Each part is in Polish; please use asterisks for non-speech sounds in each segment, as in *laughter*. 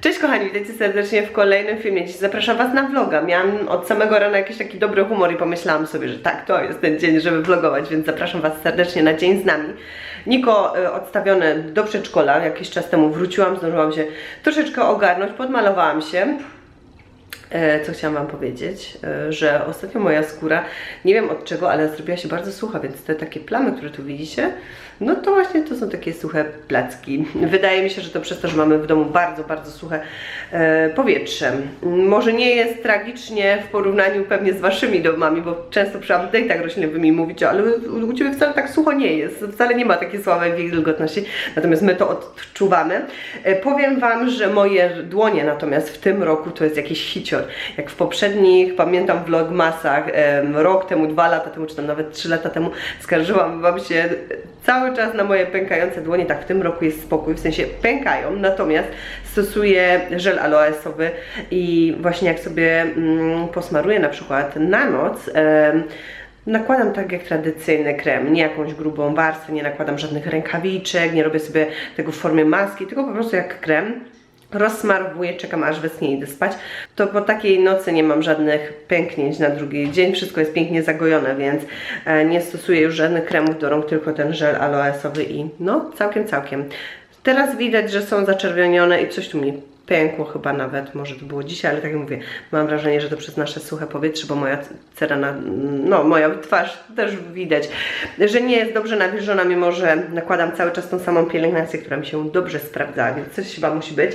Cześć kochani, witajcie serdecznie w kolejnym filmie. Zapraszam Was na vloga. Miałam od samego rana jakiś taki dobry humor i pomyślałam sobie, że tak, to jest ten dzień, żeby vlogować, więc zapraszam Was serdecznie na dzień z nami. Niko y, odstawiony do przedszkola, jakiś czas temu wróciłam, zdążyłam się troszeczkę ogarnąć, podmalowałam się. E, Co chciałam Wam powiedzieć, e, że ostatnio moja skóra, nie wiem od czego, ale zrobiła się bardzo sucha, więc te takie plamy, które tu widzicie, no to właśnie to są takie suche placki. Wydaje mi się, że to przez to, że mamy w domu bardzo, bardzo suche e, powietrze. Może nie jest tragicznie w porównaniu pewnie z Waszymi domami, bo często przy update'ach roślinnych mi mówicie, ale u Ciebie wcale tak sucho nie jest, wcale nie ma takiej słabej wilgotności, natomiast my to odczuwamy. E, Powiem Wam, że moje dłonie natomiast w tym roku to jest jakiś hicior. Jak w poprzednich, pamiętam vlogmasach, rok temu, dwa lata temu, czy tam nawet trzy lata temu, skarżyłam Wam się cały czas na moje pękające dłonie. Tak, w tym roku jest spokój, w sensie pękają, natomiast stosuję żel aloesowy i właśnie jak sobie mm, posmaruję na przykład na noc, Nakładam tak jak tradycyjny krem, nie jakąś grubą warstwę, nie nakładam żadnych rękawiczek, nie robię sobie tego w formie maski, tylko po prostu jak krem rozsmarowuję, czekam aż wysnie i idę spać, to po takiej nocy nie mam żadnych pęknięć na drugi dzień, wszystko jest pięknie zagojone, więc e, nie stosuję już żadnych kremów do rąk, tylko ten żel aloesowy i no całkiem, całkiem. Teraz widać, że są zaczerwienione i coś tu mi pękło chyba nawet, może to było dzisiaj, ale tak jak mówię, mam wrażenie, że to przez nasze suche powietrze, bo moja cera, na, no moja twarz też widać, że nie jest dobrze nawilżona, mimo że nakładam cały czas tą samą pielęgnację, która mi się dobrze sprawdza, więc coś chyba musi być.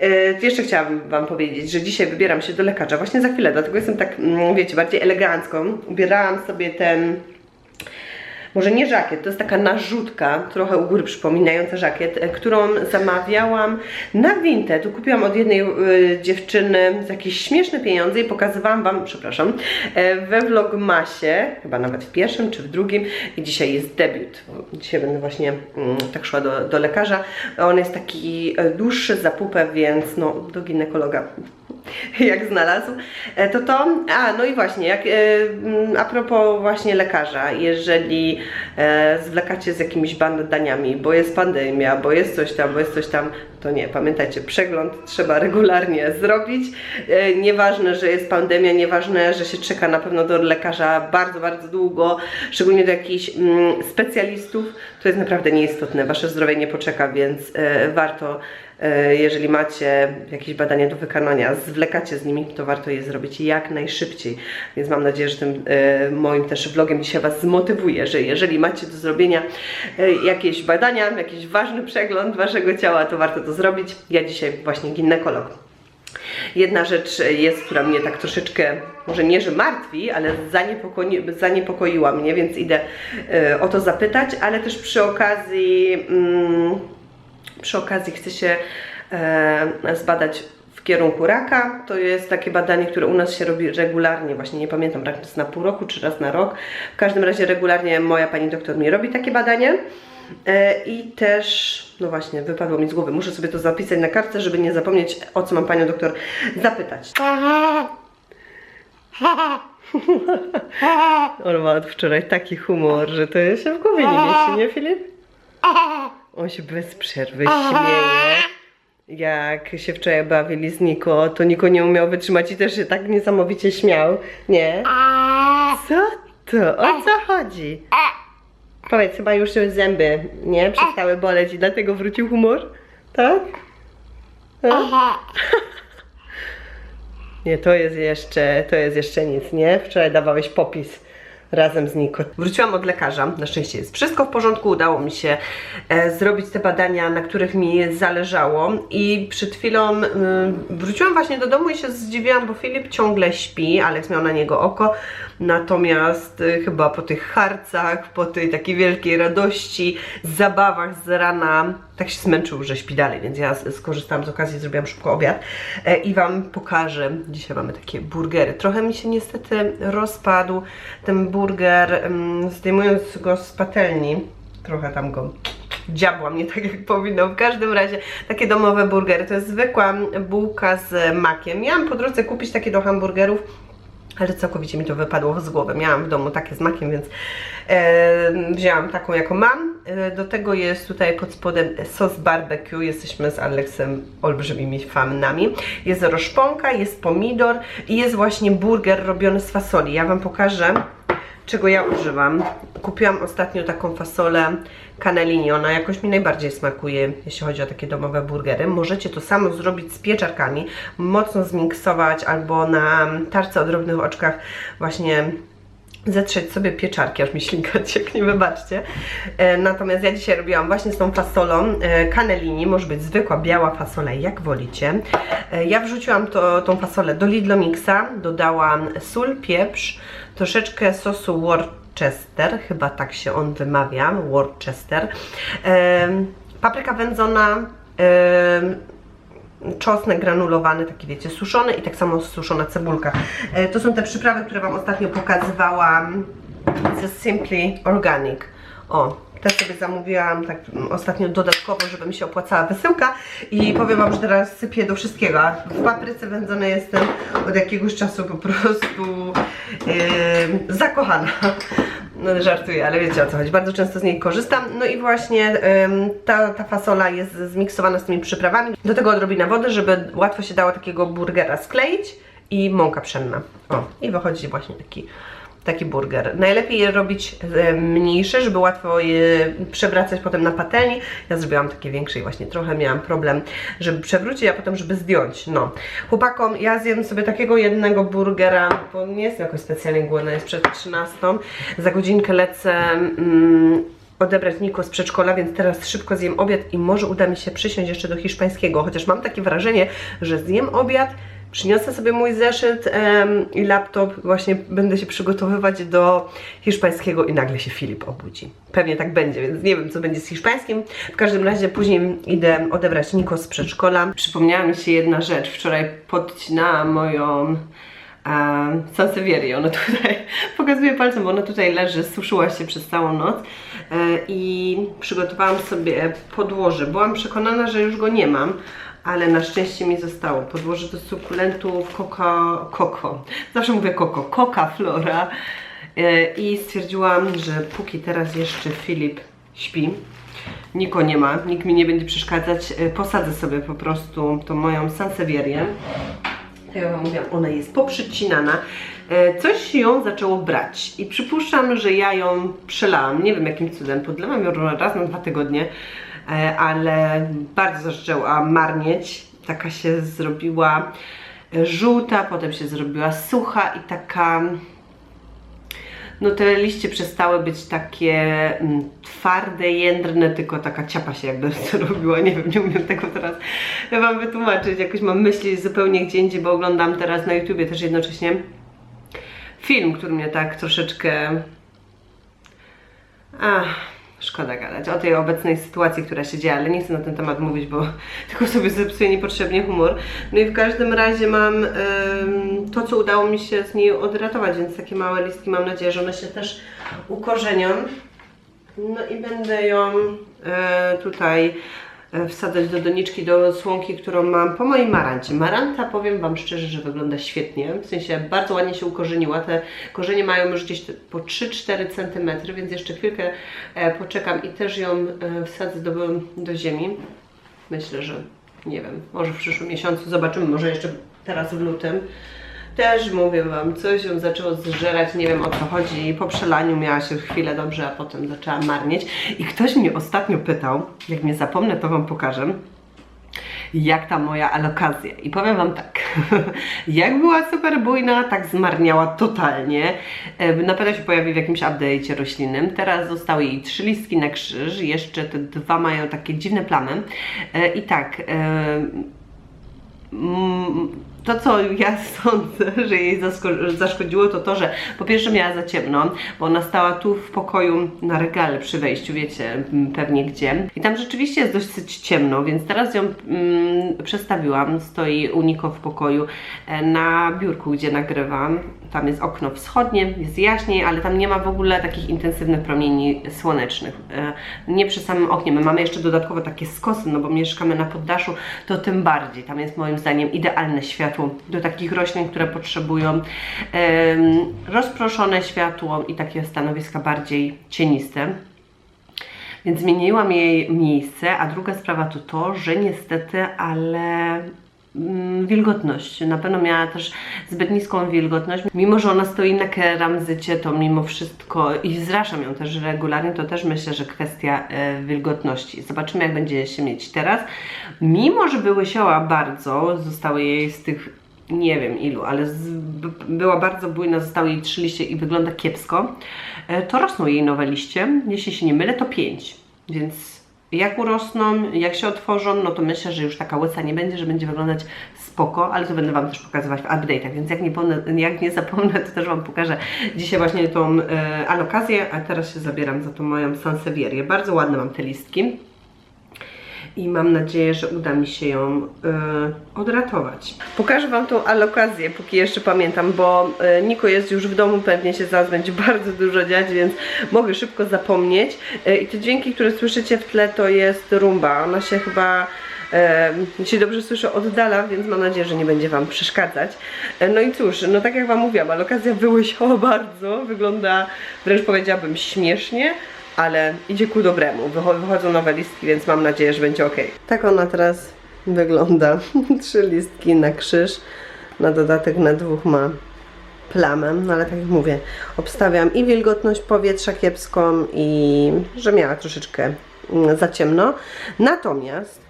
Yy, jeszcze chciałabym Wam powiedzieć, że dzisiaj wybieram się do lekarza, właśnie za chwilę, dlatego jestem tak, mm, wiecie, bardziej elegancko. Ubierałam sobie ten może nie żakiet, to jest taka narzutka, trochę u góry przypominająca żakiet, e, którą zamawiałam na Vinted. Kupiłam od jednej y, dziewczyny za jakieś śmieszne pieniądze i pokazywałam Wam, przepraszam, e, we vlogmasie, chyba nawet w pierwszym czy w drugim i dzisiaj jest debiut. Dzisiaj będę właśnie mm, tak szła do, do lekarza. On jest taki e, dłuższy za pupę, więc no do ginekologa *laughs* jak znalazł, e, to to, a no i właśnie, jak, e, mm, a propos właśnie lekarza, jeżeli e, zwlekacie z jakimiś badaniami, bo jest pandemia, bo jest coś tam, bo jest coś tam, to nie, pamiętajcie, przegląd trzeba regularnie zrobić, e, nieważne, że jest pandemia, nieważne, że się czeka na pewno do lekarza bardzo, bardzo długo, szczególnie do jakichś mm, specjalistów, to jest naprawdę nieistotne, wasze zdrowie nie poczeka, więc e, warto E, jeżeli macie jakieś badania do wykonania, zwlekacie z nimi, to warto je zrobić jak najszybciej. Więc mam nadzieję, że tym moim też vlogiem dzisiaj Was zmotywuje, że jeżeli macie do zrobienia jakieś badania, jakiś ważny przegląd Waszego ciała, to warto to zrobić. Ja dzisiaj właśnie ginekolog. Jedna rzecz jest, która mnie tak troszeczkę, może nie, że martwi, ale zaniepokoi, zaniepokoiła mnie, więc idę e, o to zapytać, ale też przy okazji, mm, przy okazji chcę się e, zbadać w kierunku raka. To jest takie badanie, które u nas się robi regularnie, właśnie nie pamiętam, raz na pół roku czy raz na rok. W każdym razie regularnie moja pani doktor mi robi takie badanie. E, I też, no właśnie, wypadło mi z głowy. Muszę sobie to zapisać na kartce, żeby nie zapomnieć, o co mam panią doktor zapytać. On ma od wczoraj taki humor, że to się w głowie nie mieści, nie Filip? On się bez przerwy śmieje. Jak się wczoraj bawili z Niko, to Niko nie umiał wytrzymać i też się tak niesamowicie śmiał. Nie? Co to? O co chodzi? Powiedz, chyba już się zęby, nie? Przestały boleć i dlatego wrócił humor? Tak? A? *laughs* Nie, to jest jeszcze, to jest jeszcze nic, nie? Wczoraj dawałeś popis razem z Niko. Wróciłam od lekarza, na szczęście jest wszystko w porządku, udało mi się e, zrobić te badania, na których mi zależało i przed chwilą y, wróciłam właśnie do domu i się zdziwiłam, bo Filip ciągle śpi, Alex miał na niego oko, natomiast y, chyba po tych harcach, po tej takiej wielkiej radości, zabawach z rana, tak się zmęczył, że śpi dalej, więc ja skorzystałam z okazji, zrobiłam szybko obiad e, i Wam pokażę. Dzisiaj mamy takie burgery. Trochę mi się niestety rozpadł ten burger, mm, zdejmując go z patelni, trochę tam go dziabłam, nie tak jak powinno. W każdym razie takie domowe burgery. To jest zwykła bułka z makiem. Miałam po drodze kupić takie do hamburgerów ale całkowicie mi to wypadło z głowy. Miałam w domu takie z makiem, więc e, wzięłam taką, jaką mam. E, do tego jest tutaj pod spodem sos barbecue. Jesteśmy z Aleksem olbrzymimi fanami. Jest roszponka, jest pomidor i jest właśnie burger robiony z fasoli. Ja Wam pokażę, czego ja używam. Kupiłam ostatnio taką fasolę cannellini. Ona jakoś mi najbardziej smakuje, jeśli chodzi o takie domowe burgery. Możecie to samo zrobić z pieczarkami, mocno zmiksować albo na tarce o drobnych oczkach właśnie zetrzeć sobie pieczarki, aż mi ślinka *laughs* cieknie, wybaczcie. E, natomiast ja dzisiaj robiłam właśnie z tą fasolą e, cannellini, może być zwykła, biała fasola, jak wolicie. E, ja wrzuciłam to, tą fasolę do Lidlo Mixa, dodałam sól, pieprz, troszeczkę sosu Worcester, chyba tak się on wymawia, Worcester, e, papryka wędzona, e, czosnek granulowany, taki wiecie, suszony i tak samo suszona cebulka. E, To są te przyprawy, które Wam ostatnio pokazywałam ze Simply Organic. O, te sobie zamówiłam tak ostatnio dodatkowo, żeby mi się opłacała wysyłka i powiem Wam, że teraz sypię do wszystkiego. W papryce wędzonej jestem od jakiegoś czasu po prostu yy, zakochana. No żartuję, ale wiecie o co chodzi. Bardzo często z niej korzystam. No i właśnie ym, ta, ta fasola jest zmiksowana z tymi przyprawami. Do tego odrobina wody, żeby łatwo się dało takiego burgera skleić i mąka pszenna. O, i wychodzi właśnie taki taki burger. Najlepiej je robić e, mniejsze, żeby łatwo je przewracać potem na patelni. Ja zrobiłam takie większe i właśnie trochę miałam problem, żeby przewrócić, a potem żeby zdjąć. No. Chłopakom, ja zjem sobie takiego jednego burgera, bo nie jestem jakoś specjalnie głodna, jest przed 13. Za godzinkę lecę mm, odebrać Niko z przedszkola, więc teraz szybko zjem obiad i może uda mi się przysiąść jeszcze do hiszpańskiego, chociaż mam takie wrażenie, że zjem obiad, Przyniosę sobie mój zeszyt em, i laptop, właśnie będę się przygotowywać do hiszpańskiego i nagle się Filip obudzi. Pewnie tak będzie, więc nie wiem co będzie z hiszpańskim. W każdym razie później idę odebrać Niko z przedszkola. Przypomniała mi się jedna rzecz. Wczoraj podcinałam moją um, Sansevierię. Ona tutaj *laughs* pokazuje palcem, bo ona tutaj leży, suszyła się przez całą noc e, i przygotowałam sobie podłoże. Byłam przekonana, że już go nie mam, ale na szczęście mi zostało. Podłoże do sukulentów Coca, Coco. Zawsze mówię Coco, Coca Flora. E, I stwierdziłam, że póki teraz jeszcze Filip śpi, Niko nie ma, nikt mi nie będzie przeszkadzać, e, posadzę sobie po prostu tą moją Sansevierię. Jak Wam mówiłam, ona jest poprzycinana. E, Coś ją zaczęło brać i przypuszczam, że ja ją przelałam. Nie wiem jakim cudem, podlewam ją raz na dwa tygodnie, e, ale bardzo zaczęła marnieć. Taka się zrobiła e, żółta, potem się zrobiła sucha i taka no te liście przestały być takie mm, twarde, jędrne, tylko taka ciapa się jakby *laughs* zrobiła, nie wiem, nie umiem tego teraz Wam wytłumaczyć, jakoś mam myśli zupełnie gdzie indziej, bo oglądam teraz na YouTubie też jednocześnie film, który mnie tak troszeczkę... Ach, szkoda gadać o tej obecnej sytuacji, która się dzieje, ale nie chcę na ten temat mówić, bo *laughs* tylko sobie zepsuję niepotrzebnie humor. No i w każdym razie mam em, to, co udało mi się z niej odratować, więc takie małe listki, mam nadzieję, że one się też ukorzenią. No i będę ją e, tutaj wsadzać do doniczki, do słonki, którą mam po mojej marancie. Maranta, powiem Wam szczerze, że wygląda świetnie, w sensie bardzo ładnie się ukorzeniła. Te korzenie mają już gdzieś po 3-4 cm, więc jeszcze chwilkę e, poczekam i też ją e, wsadzę do, do ziemi. Myślę, że nie wiem, może w przyszłym miesiącu zobaczymy, może jeszcze teraz w lutym. Też mówię Wam, coś ją zaczęło zżerać, nie wiem o co chodzi. Po przelaniu miała się chwilę dobrze, a potem zaczęła marnieć. I ktoś mnie ostatnio pytał, jak mnie zapomnę, to Wam pokażę, jak ta moja alokazja. I powiem Wam tak, *laughs* jak była super bujna, tak zmarniała totalnie. Na pewno się pojawi w jakimś update'cie roślinnym. Teraz zostały jej trzy listki na krzyż, jeszcze te dwa mają takie dziwne plamy. E, I tak, Mm, to, co ja *laughs* sądzę, że jej zaszkodziło, to to, że po pierwsze miała za ciemno, bo ona stała tu w pokoju na regale przy wejściu, wiecie, pewnie gdzie. I tam rzeczywiście jest dosyć ciemno, więc teraz ją mm, przestawiłam. Stoi u Niko w pokoju e, na biurku, gdzie nagrywam. Tam jest okno wschodnie, jest jaśniej, ale tam nie ma w ogóle takich intensywnych promieni słonecznych. E, Nie przy samym oknie. My mamy jeszcze dodatkowo takie skosy, no bo mieszkamy na poddaszu, to tym bardziej. Tam jest moim zdaniem idealne światło kwiatu, do takich roślin, które potrzebują rozproszone światło i takie stanowiska bardziej cieniste. Więc zmieniłam jej miejsce, a druga sprawa to to, że niestety, ale wilgotność. Na pewno miała też zbyt niską wilgotność. Mimo, że ona stoi na keramzycie, to mimo wszystko i zraszam ją też regularnie, to też myślę, że kwestia e, wilgotności. Zobaczymy, jak będzie się mieć teraz. Mimo, że by łysiała bardzo, zostały jej z tych nie wiem ilu, ale z, była bardzo bujna, zostały jej trzy liście i wygląda kiepsko, e, to rosną jej nowe liście. Jeśli się nie mylę, to pięć. Więc jak urosną, jak się otworzą, no to myślę, że już taka łysa nie będzie, że będzie wyglądać spoko, ale to będę Wam też pokazywać w update'ach, więc jak nie, jak nie zapomnę, to też Wam pokażę dzisiaj właśnie tą e, alokazję, a teraz się zabieram za tą moją sansevierię. Bardzo ładne mam te listki i mam nadzieję, że uda mi się ją y, odratować. Pokażę Wam tą alokację, póki jeszcze pamiętam, bo y, Niko jest już w domu, pewnie się zaraz będzie *laughs* bardzo dużo dziać, więc mogę szybko zapomnieć. Y, I te dźwięki, które słyszycie w tle, to jest rumba. Ona się chyba jeśli dobrze słyszę, oddala, więc mam nadzieję, że nie będzie Wam przeszkadzać. No i cóż, no tak jak Wam mówiłam, alokazja wyłysiała *laughs* bardzo, wygląda wręcz powiedziałabym śmiesznie, ale idzie ku dobremu. Wycho- Wychodzą nowe listki, więc mam nadzieję, że będzie ok. Tak ona teraz wygląda. *laughs* Trzy listki na krzyż, na dodatek na dwóch ma plamę, no ale tak jak mówię, obstawiam i wilgotność powietrza kiepską i że miała troszeczkę mm, za ciemno. Natomiast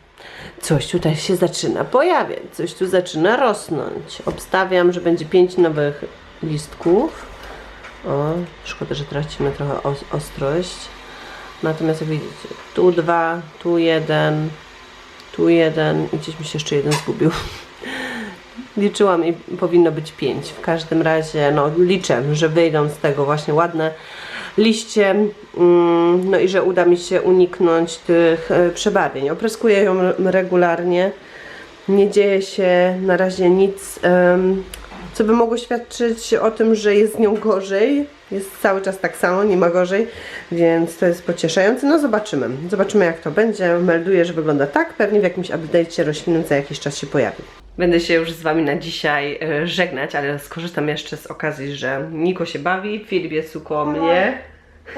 coś tutaj się zaczyna pojawiać, coś tu zaczyna rosnąć. Obstawiam, że będzie pięć nowych listków. O, szkoda, że tracimy trochę os ostrość. Natomiast jak widzicie, tu dwa, tu jeden, tu jeden i gdzieś mi się jeszcze jeden zgubił. *laughs* Liczyłam i powinno być pięć. W każdym razie, no liczę, że wyjdą z tego właśnie ładne liście, mm, no i że uda mi się uniknąć tych e, przebarwień. Opryskuję ją regularnie. Nie dzieje się na razie nic, co by mogło świadczyć o tym, że jest z nią gorzej. Jest cały czas tak samo, nie ma gorzej, więc to jest pocieszające. No zobaczymy. Zobaczymy jak to będzie. Melduję, że wygląda tak. Pewnie w jakimś update'cie roślinnym za jakiś czas się pojawi. Będę się już z Wami na dzisiaj e, żegnać, ale skorzystam jeszcze z okazji, że Niko się bawi, Filip jest koło mnie.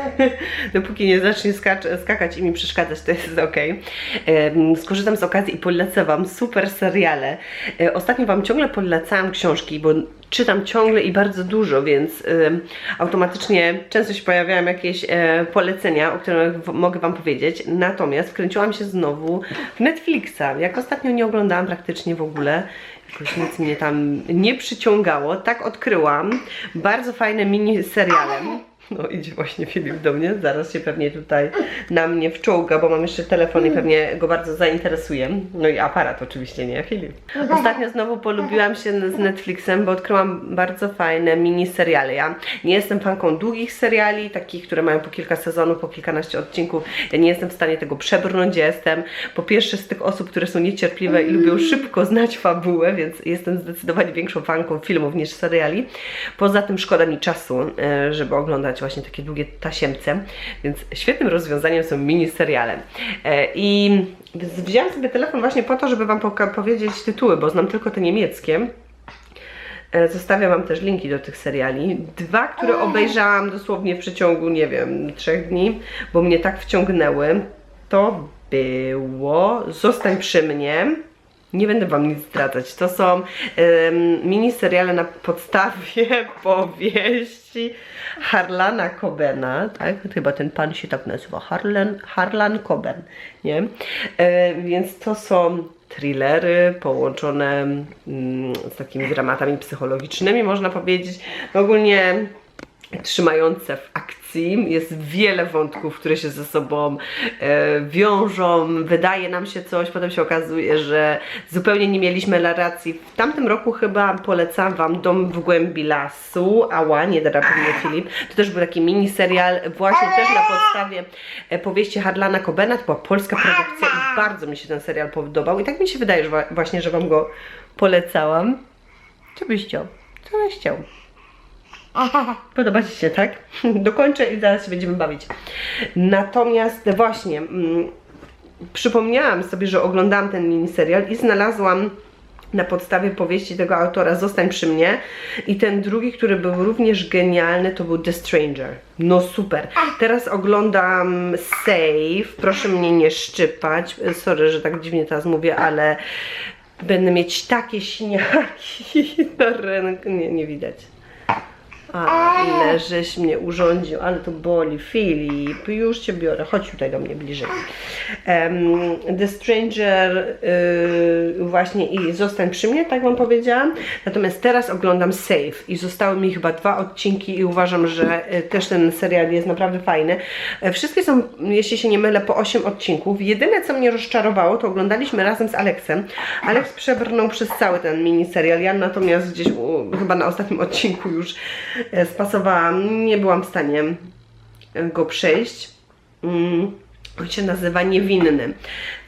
*laughs* Dopóki nie zacznie skacz- skakać i mi przeszkadzać, to jest ok. Skorzystam z okazji i polecę Wam super seriale. E, Ostatnio Wam ciągle polecałam książki, bo czytam ciągle i bardzo dużo, więc automatycznie często się pojawiają jakieś e, polecenia, o których mogę Wam powiedzieć. Natomiast wkręciłam się znowu w Netflixa. Jak ostatnio nie oglądałam praktycznie w ogóle, jakoś nic mnie tam nie przyciągało. Tak odkryłam bardzo fajne mini seriale. No idzie właśnie Filip do mnie, zaraz się pewnie tutaj na mnie wczołga, bo mam jeszcze telefon i pewnie go bardzo zainteresuje. No i aparat oczywiście, nie Filip. Ostatnio znowu polubiłam się z Netflixem, bo odkryłam bardzo fajne mini seriale. Ja nie jestem fanką długich seriali, takich, które mają po kilka sezonów, po kilkanaście odcinków. Ja nie jestem w stanie tego przebrnąć. Ja jestem po pierwsze z tych osób, które są niecierpliwe i lubią szybko znać fabułę, więc jestem zdecydowanie większą fanką filmów niż seriali. Poza tym szkoda mi czasu, e, żeby oglądać właśnie takie długie tasiemce, więc świetnym rozwiązaniem są mini seriale. E, I wzięłam sobie telefon właśnie po to, żeby Wam powiedzieć tytuły, bo znam tylko te niemieckie. E, Zostawiam Wam też linki do tych seriali. Dwa, które obejrzałam dosłownie w przeciągu, nie wiem, trzech dni, bo mnie tak wciągnęły. To było Zostań przy mnie. Nie będę Wam nic zdradzać. To są em, mini seriale na podstawie *laughs* powieści Harlana Cobena, tak? Chyba ten pan się tak nazywa. Harlan, Harlan Coben, nie? E, więc to są thrillery połączone mm, z takimi dramatami psychologicznymi, można powiedzieć. Ogólnie trzymające w akcji. Jest wiele wątków, które się ze sobą e, wiążą. Wydaje nam się coś, potem się okazuje, że zupełnie nie mieliśmy racji. W tamtym roku chyba polecam Wam Dom w głębi lasu. Ała, nie drapnie Filip. To też był taki mini serial, właśnie też na podstawie e, powieści Harlana Cobena. To była polska produkcja i bardzo mi się ten serial podobał. I tak mi się wydaje, że właśnie, że Wam go polecałam. Co byś chciał? Co byś chciał? Podoba Ci się, tak? *laughs* Dokończę i zaraz się będziemy bawić. Natomiast właśnie mm, przypomniałam sobie, że oglądałam ten miniserial i znalazłam na podstawie powieści tego autora Zostań przy mnie i ten drugi, który był również genialny to był The Stranger. No super. Teraz oglądam Save. Proszę mnie nie szczypać. Sorry, że tak dziwnie teraz mówię, ale będę mieć takie siniaki *laughs* na ręku. Nie, nie widać. A, ile żeś mnie urządził, ale to boli. Filip, już cię biorę. Chodź tutaj do mnie bliżej. Em, The Stranger y, właśnie i Zostań przy mnie, tak wam powiedziałam. Natomiast teraz oglądam Safe i zostały mi chyba dwa odcinki i uważam, że y, też ten serial jest naprawdę fajny. E, Wszystkie są, jeśli się nie mylę, po 8 odcinków. Jedyne, co mnie rozczarowało, to oglądaliśmy razem z Aleksem. Aleks przebrnął przez cały ten miniserial. Ja natomiast gdzieś u, chyba na ostatnim odcinku już spasowałam. Nie byłam w stanie go przejść. Mm. On się nazywa Niewinny.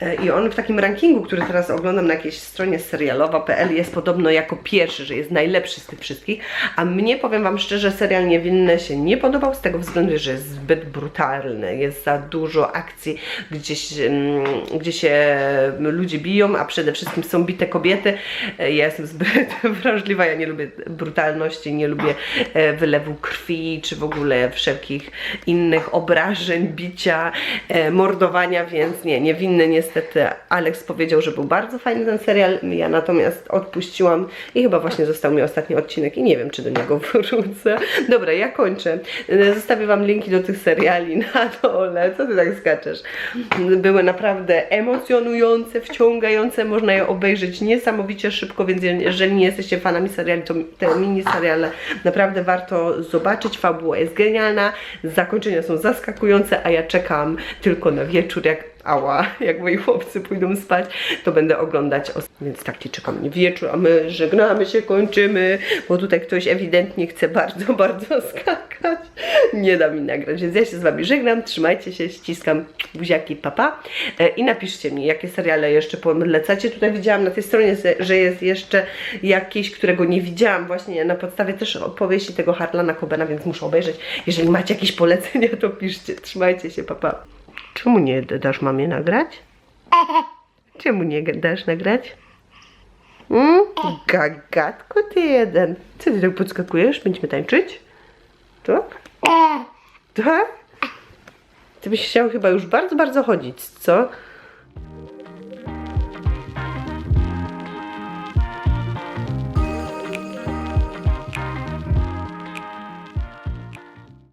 E, I on w takim rankingu, który teraz oglądam na jakiejś stronie serialowa.pl jest podobno jako pierwszy, że jest najlepszy z tych wszystkich. A mnie, powiem Wam szczerze, serial Niewinny się nie podobał z tego względu, że jest zbyt brutalny. Jest za dużo akcji, gdzieś, mm, gdzie się ludzie biją, a przede wszystkim są bite kobiety. E, Ja jestem zbyt *laughs* wrażliwa, ja nie lubię brutalności, nie lubię e, wylewu krwi, czy w ogóle wszelkich innych obrażeń, bicia, mordowania, więc nie, niewinny niestety. Alex powiedział, że był bardzo fajny ten serial, ja natomiast odpuściłam i chyba właśnie został mi ostatni odcinek i nie wiem, czy do niego *laughs* wrócę. Dobra, ja kończę. E, Zostawię Wam linki do tych seriali *laughs* na dole. Co Ty tak skaczesz? Były naprawdę emocjonujące, wciągające, można je obejrzeć niesamowicie szybko, więc jeżeli nie jesteście fanami seriali, to te mini seriale naprawdę warto zobaczyć. Fabuła jest genialna, zakończenia są zaskakujące, a ja czekam tylko na wieczór, jak ała, jak moi chłopcy pójdą spać, to będę oglądać, więc tak ci czekam. Nie wieczór, a my żegnamy się, kończymy, bo tutaj ktoś ewidentnie chce bardzo, *laughs* bardzo skakać, nie da mi nagrać, więc ja się z wami żegnam, trzymajcie się, ściskam buziaki, papa e, i napiszcie mi, jakie seriale jeszcze polecacie, tutaj widziałam na tej stronie, że- jest jeszcze jakiś, którego nie widziałam, właśnie na podstawie też opowieści tego Harlana Cobena, więc muszę obejrzeć, jeżeli macie jakieś polecenia, to piszcie, trzymajcie się, papa. Czemu nie dasz mamie nagrać? *laughs* Czemu nie dasz nagrać? Mm? Gagatko ty jeden. Co ty tak podskakujesz? Będziemy tańczyć? Tak? *laughs* Tak? Ty byś chciał chyba już bardzo, bardzo chodzić, co?